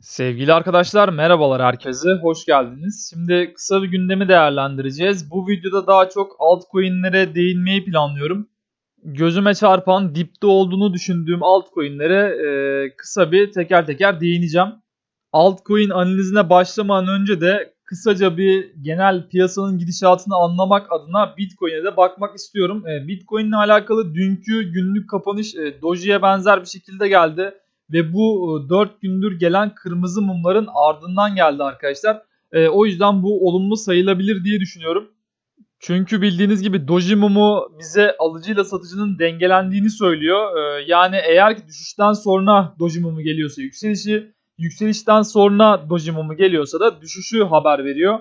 Sevgili arkadaşlar merhabalar herkese, hoş geldiniz. Şimdi kısa bir gündemi değerlendireceğiz. Bu videoda daha çok altcoin'lere değinmeyi planlıyorum. Gözüme çarpan, dipte olduğunu düşündüğüm altcoin'lere e, kısa bir teker teker değineceğim. Altcoin analizine başlamadan önce de kısaca bir genel piyasanın gidişatını anlamak adına Bitcoin'e de bakmak istiyorum. E, Bitcoin ile alakalı dünkü günlük kapanış e, Doji'ye benzer bir şekilde geldi ve bu 4 gündür gelen kırmızı mumların ardından geldi arkadaşlar. E, o yüzden bu olumlu sayılabilir diye düşünüyorum. Çünkü bildiğiniz gibi doji mumu bize alıcıyla satıcının dengelendiğini söylüyor. E, yani eğer ki düşüşten sonra doji mumu geliyorsa yükselişi, yükselişten sonra doji mumu geliyorsa da düşüşü haber veriyor.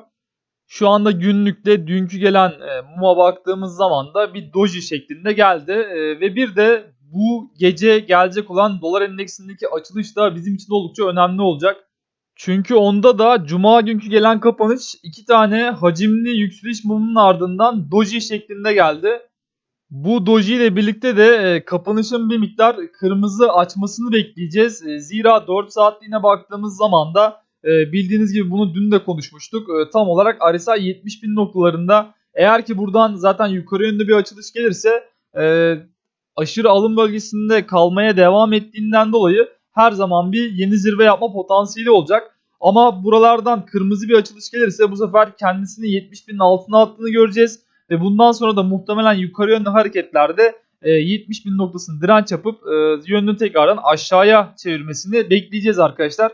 Şu anda günlükte dünkü gelen e, muma baktığımız zaman da bir doji şeklinde geldi. E, ve bir de bu gece gelecek olan dolar endeksindeki açılış da bizim için oldukça önemli olacak. Çünkü onda da cuma günkü gelen kapanış iki tane hacimli yükseliş mumunun ardından doji şeklinde geldi. Bu doji ile birlikte de e, kapanışın bir miktar kırmızı açmasını bekleyeceğiz. E, zira 4 saatliğine baktığımız zaman da e, bildiğiniz gibi bunu dün de konuşmuştuk. Tam olarak RSI 70 bin noktalarında eğer ki buradan zaten yukarı yönde bir açılış gelirse aşırı alım bölgesinde kalmaya devam ettiğinden dolayı her zaman bir yeni zirve yapma potansiyeli olacak. Ama buralardan kırmızı bir açılış gelirse bu sefer kendisini 70 binin altına attığını göreceğiz. Ve bundan sonra da muhtemelen yukarı yönlü hareketlerde 70 e, bin noktasını direnç yapıp e, yönünü tekrardan aşağıya çevirmesini bekleyeceğiz arkadaşlar.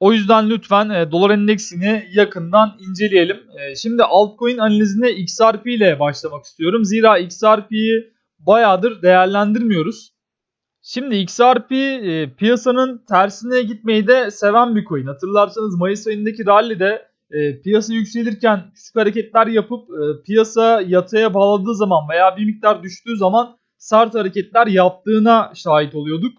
O yüzden lütfen e, dolar endeksini yakından inceleyelim. şimdi altcoin analizine XRP ile başlamak istiyorum. Zira XRP'yi bayağıdır değerlendirmiyoruz. Şimdi XRP e, piyasanın tersine gitmeyi de seven bir coin. Hatırlarsanız Mayıs ayındaki rally'de e, piyasa yükselirken küçük hareketler yapıp e, piyasa yataya bağladığı zaman veya bir miktar düştüğü zaman sert hareketler yaptığına şahit oluyorduk.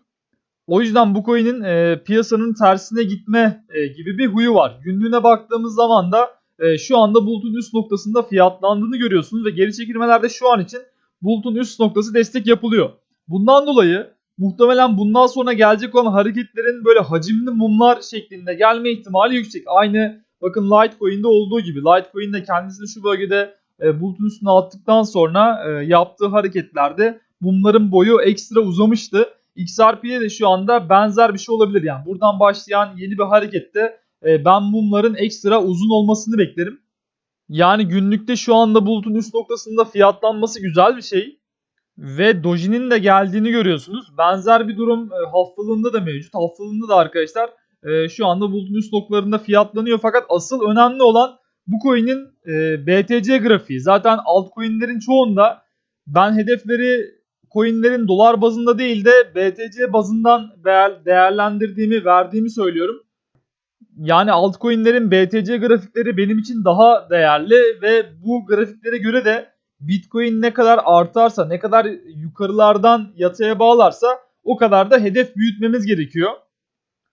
O yüzden bu coin'in e, piyasanın tersine gitme e, gibi bir huyu var. Günlüğüne baktığımız zaman da e, şu anda bulutun üst noktasında fiyatlandığını görüyorsunuz ve geri çekilmelerde şu an için bulutun üst noktası destek yapılıyor. Bundan dolayı muhtemelen bundan sonra gelecek olan hareketlerin böyle hacimli mumlar şeklinde gelme ihtimali yüksek. Aynı bakın Litecoin'de olduğu gibi. Litecoin de kendisini şu bölgede e, bulutun üstüne attıktan sonra e, yaptığı hareketlerde mumların boyu ekstra uzamıştı. XRP'ye de şu anda benzer bir şey olabilir. Yani buradan başlayan yeni bir harekette e, ben mumların ekstra uzun olmasını beklerim. Yani günlükte şu anda bulutun üst noktasında fiyatlanması güzel bir şey. Ve Doji'nin de geldiğini görüyorsunuz. Benzer bir durum e, haftalığında da mevcut. Haftalığında da arkadaşlar e, şu anda bulutun üst noktalarında fiyatlanıyor. Fakat asıl önemli olan bu coin'in e, BTC grafiği. Zaten altcoin'lerin çoğunda ben hedefleri coin'lerin dolar bazında değil de BTC bazından değerlendirdiğimi, verdiğimi söylüyorum. Yani altcoin'lerin BTC grafikleri benim için daha değerli ve bu grafiklere göre de Bitcoin ne kadar artarsa, ne kadar yukarılardan yataya bağlarsa o kadar da hedef büyütmemiz gerekiyor.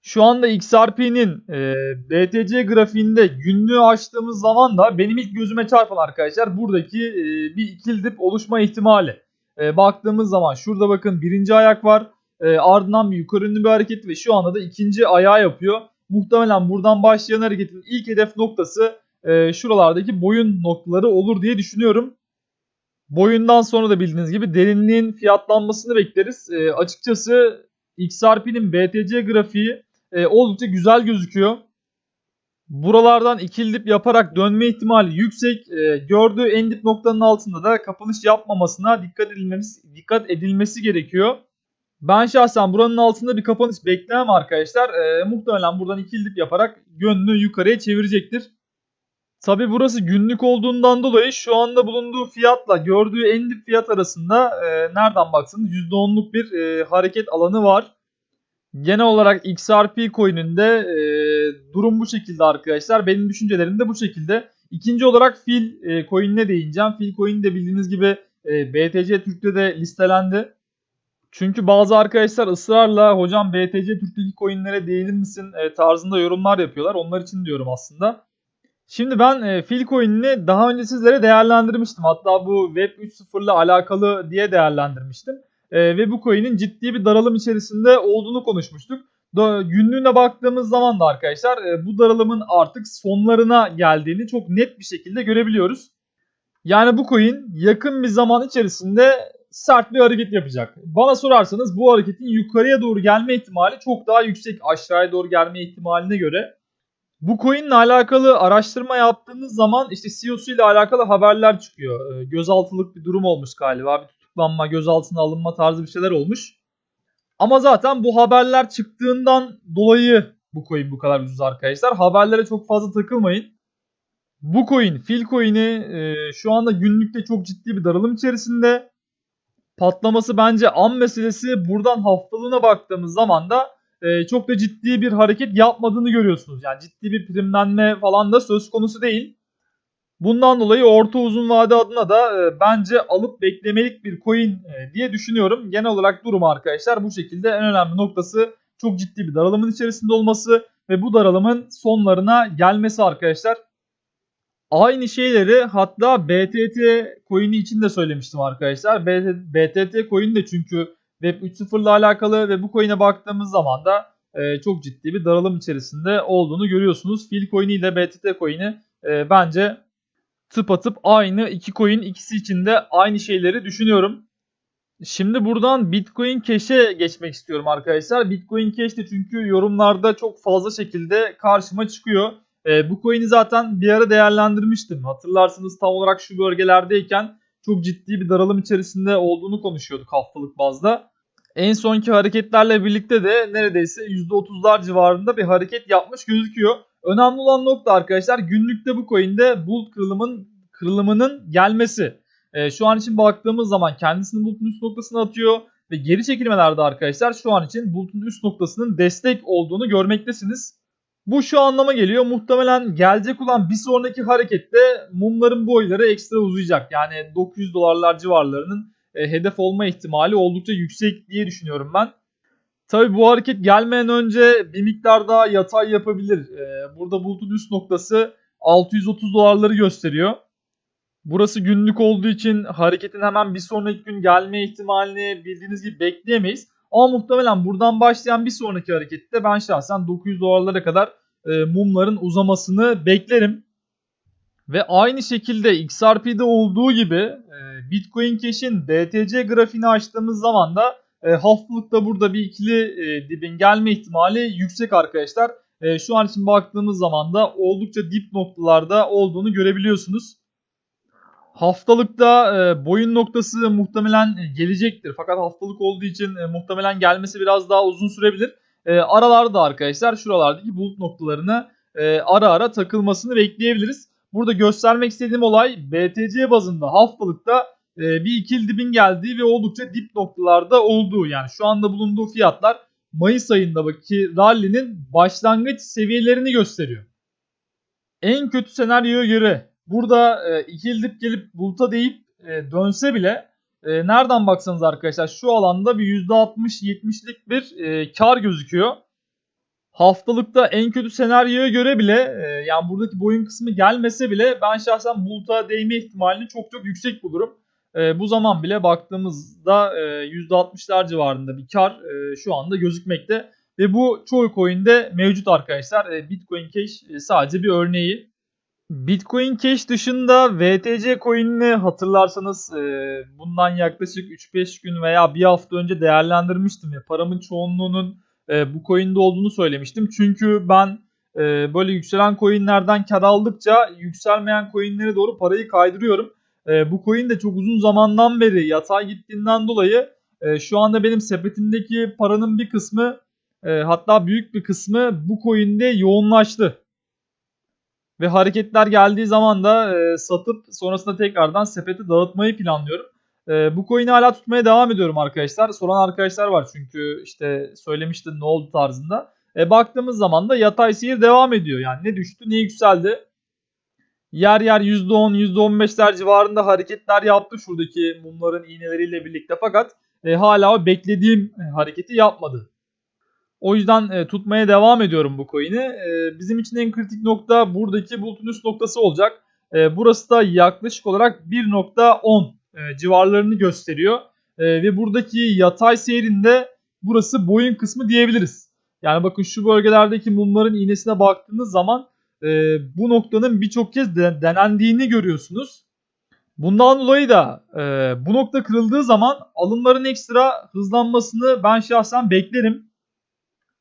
Şu anda XRP'nin e, BTC grafiğinde günlüğü açtığımız zaman da benim ilk gözüme çarpan arkadaşlar buradaki e, bir ikil dip oluşma ihtimali. E, baktığımız zaman şurada bakın birinci ayak var. E, ardından bir yukarı yönlü bir hareket ve şu anda da ikinci ayağı yapıyor muhtemelen buradan başlayan hareketin ilk hedef noktası e, şuralardaki boyun noktaları olur diye düşünüyorum. Boyundan sonra da bildiğiniz gibi derinliğin fiyatlanmasını bekleriz. E, açıkçası XRP'nin BTC grafiği e, oldukça güzel gözüküyor. Buralardan ikili dip yaparak dönme ihtimali yüksek. E, gördüğü en dip noktanın altında da kapanış yapmamasına dikkat edilmesi, dikkat edilmesi gerekiyor. Ben şahsen buranın altında bir kapanış beklemem arkadaşlar. E, muhtemelen buradan iki dip yaparak yönünü yukarıya çevirecektir. Tabi burası günlük olduğundan dolayı şu anda bulunduğu fiyatla gördüğü en dip fiyat arasında e, nereden baksanız %10'luk bir e, hareket alanı var. Genel olarak XRP coin'inde e, durum bu şekilde arkadaşlar. Benim düşüncelerim de bu şekilde. İkinci olarak Fil e, coin'ine değineceğim. Fil coin de bildiğiniz gibi e, BTC Türk'te de listelendi. Çünkü bazı arkadaşlar ısrarla hocam BTC Türk'teki coinlere değinir misin e, tarzında yorumlar yapıyorlar. Onlar için diyorum aslında. Şimdi ben e, Fil coin'ini daha önce sizlere değerlendirmiştim. Hatta bu Web 3.0 ile alakalı diye değerlendirmiştim. E, ve bu coin'in ciddi bir daralım içerisinde olduğunu konuşmuştuk. Da, günlüğüne baktığımız zaman da arkadaşlar e, bu daralımın artık sonlarına geldiğini çok net bir şekilde görebiliyoruz. Yani bu coin yakın bir zaman içerisinde sert bir hareket yapacak. Bana sorarsanız bu hareketin yukarıya doğru gelme ihtimali çok daha yüksek aşağıya doğru gelme ihtimaline göre. Bu coin ile alakalı araştırma yaptığınız zaman işte CEO'su ile alakalı haberler çıkıyor. Ee, gözaltılık bir durum olmuş galiba. Bir tutuklanma, gözaltına alınma tarzı bir şeyler olmuş. Ama zaten bu haberler çıktığından dolayı bu coin bu kadar ucuz arkadaşlar. Haberlere çok fazla takılmayın. Bu coin, fil coin'i e, şu anda günlükte çok ciddi bir daralım içerisinde. Patlaması bence an meselesi. Buradan haftalığına baktığımız zaman da e, çok da ciddi bir hareket yapmadığını görüyorsunuz. Yani ciddi bir primlenme falan da söz konusu değil. Bundan dolayı orta uzun vade adına da e, bence alıp beklemelik bir coin e, diye düşünüyorum. Genel olarak durum arkadaşlar bu şekilde en önemli noktası çok ciddi bir daralımın içerisinde olması ve bu daralımın sonlarına gelmesi arkadaşlar. Aynı şeyleri hatta BTT coin'i için de söylemiştim arkadaşlar. BTT coin de çünkü Web 3.0 ile alakalı ve bu coin'e baktığımız zaman da e, çok ciddi bir daralım içerisinde olduğunu görüyorsunuz. Fil coin'i ile BTT coin'i e, bence tıpatıp aynı iki coin ikisi için de aynı şeyleri düşünüyorum. Şimdi buradan Bitcoin Cash'e geçmek istiyorum arkadaşlar. Bitcoin Cash de çünkü yorumlarda çok fazla şekilde karşıma çıkıyor. E, bu coin'i zaten bir ara değerlendirmiştim. Hatırlarsınız tam olarak şu bölgelerdeyken çok ciddi bir daralım içerisinde olduğunu konuşuyorduk haftalık bazda. En sonki hareketlerle birlikte de neredeyse %30'lar civarında bir hareket yapmış gözüküyor. Önemli olan nokta arkadaşlar günlükte bu coin'de bulut kırılımın kırılımının gelmesi. E, şu an için baktığımız zaman kendisini bulutun üst noktasına atıyor ve geri çekilmelerde arkadaşlar şu an için bulutun üst noktasının destek olduğunu görmektesiniz. Bu şu anlama geliyor. Muhtemelen gelecek olan bir sonraki harekette mumların boyları ekstra uzayacak. Yani 900 dolarlar civarlarının e, hedef olma ihtimali oldukça yüksek diye düşünüyorum ben. Tabi bu hareket gelmeden önce bir miktar daha yatay yapabilir. E, burada bulutun üst noktası 630 dolarları gösteriyor. Burası günlük olduğu için hareketin hemen bir sonraki gün gelme ihtimalini bildiğiniz gibi bekleyemeyiz. Ama muhtemelen buradan başlayan bir sonraki harekette ben şahsen 900 dolarlara kadar e, mumların uzamasını beklerim. Ve aynı şekilde XRP'de olduğu gibi e, Bitcoin Cash'in BTC grafiğini açtığımız zaman da e, haftalıkta burada bir ikili e, dibin gelme ihtimali yüksek arkadaşlar. E, şu an için baktığımız zaman da oldukça dip noktalarda olduğunu görebiliyorsunuz. Haftalıkta e, boyun noktası muhtemelen gelecektir. Fakat haftalık olduğu için e, muhtemelen gelmesi biraz daha uzun sürebilir. E, aralarda arkadaşlar şuralardaki bulut noktalarına e, ara ara takılmasını bekleyebiliriz. Burada göstermek istediğim olay BTC bazında haftalıkta e, bir ikili dibin geldiği ve oldukça dip noktalarda olduğu. Yani şu anda bulunduğu fiyatlar Mayıs ayındaki rally'nin başlangıç seviyelerini gösteriyor. En kötü senaryoya göre burada e, ikili dip gelip buluta deyip e, dönse bile e, nereden baksanız arkadaşlar şu alanda bir %60-70'lik bir e, kar gözüküyor. Haftalıkta en kötü senaryoya göre bile e, yani buradaki boyun kısmı gelmese bile ben şahsen buluta değme ihtimalini çok çok yüksek bulurum. E, bu zaman bile baktığımızda e, %60'lar civarında bir kar e, şu anda gözükmekte. Ve bu çoğu coin'de mevcut arkadaşlar. E, Bitcoin Cash e, sadece bir örneği. Bitcoin Cash dışında VTC coin'ini hatırlarsanız e, bundan yaklaşık 3-5 gün veya bir hafta önce değerlendirmiştim. ve paramın çoğunluğunun e, bu coin'de olduğunu söylemiştim. Çünkü ben e, böyle yükselen coin'lerden kar aldıkça yükselmeyen coin'lere doğru parayı kaydırıyorum. Bu coin de çok uzun zamandan beri yatay gittiğinden dolayı şu anda benim sepetimdeki paranın bir kısmı hatta büyük bir kısmı bu coin'de yoğunlaştı. Ve hareketler geldiği zaman da e, satıp sonrasında tekrardan sepeti dağıtmayı planlıyorum. E, bu coin'i hala tutmaya devam ediyorum arkadaşlar. Soran arkadaşlar var çünkü işte söylemiştin ne oldu tarzında. E, baktığımız zaman da yatay seyir devam ediyor. Yani ne düştü ne yükseldi. Yer yer %10, %15'ler civarında hareketler yaptı şuradaki mumların iğneleriyle birlikte. Fakat e, hala o beklediğim e, hareketi yapmadı. O yüzden e, tutmaya devam ediyorum bu coin'i. E, bizim için en kritik nokta buradaki bulutun üst noktası olacak. E, burası da yaklaşık olarak 1.10 e, civarlarını gösteriyor. E, ve buradaki yatay seyrinde burası boyun kısmı diyebiliriz. Yani bakın şu bölgelerdeki mumların iğnesine baktığınız zaman e, bu noktanın birçok kez de- denendiğini görüyorsunuz. Bundan dolayı da e, bu nokta kırıldığı zaman alımların ekstra hızlanmasını ben şahsen beklerim.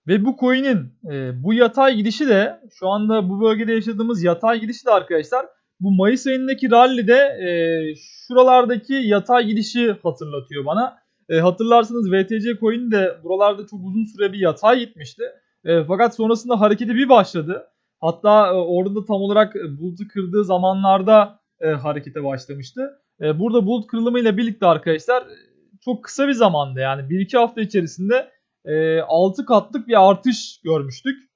Ve bu coin'in e, bu yatay gidişi de şu anda bu bölgede yaşadığımız yatay gidişi de arkadaşlar bu Mayıs ayındaki rallide e, şuralardaki yatay gidişi hatırlatıyor bana. E, hatırlarsanız VTC coin de buralarda çok uzun süre bir yatay gitmişti. E, fakat sonrasında hareketi bir başladı. Hatta e, orada da tam olarak e, bulut'u kırdığı zamanlarda e, harekete başlamıştı. E, burada bulut kırılımıyla birlikte arkadaşlar e, çok kısa bir zamanda yani 1-2 hafta içerisinde e, 6 katlık bir artış görmüştük.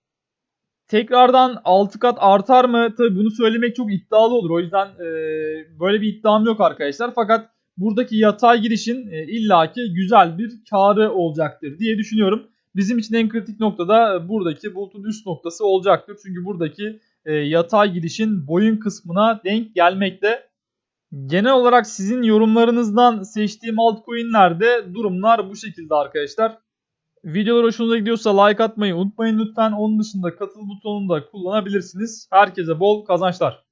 Tekrardan 6 kat artar mı? Tabii bunu söylemek çok iddialı olur. O yüzden e, böyle bir iddiam yok arkadaşlar. Fakat buradaki yatay girişin e, illaki güzel bir karı olacaktır diye düşünüyorum. Bizim için en kritik nokta da buradaki bulutun üst noktası olacaktır. Çünkü buradaki e, yatay gidişin boyun kısmına denk gelmekte. Genel olarak sizin yorumlarınızdan seçtiğim altcoin'lerde durumlar bu şekilde arkadaşlar. Videolar hoşunuza gidiyorsa like atmayı unutmayın lütfen. Onun dışında katıl butonunu da kullanabilirsiniz. Herkese bol kazançlar.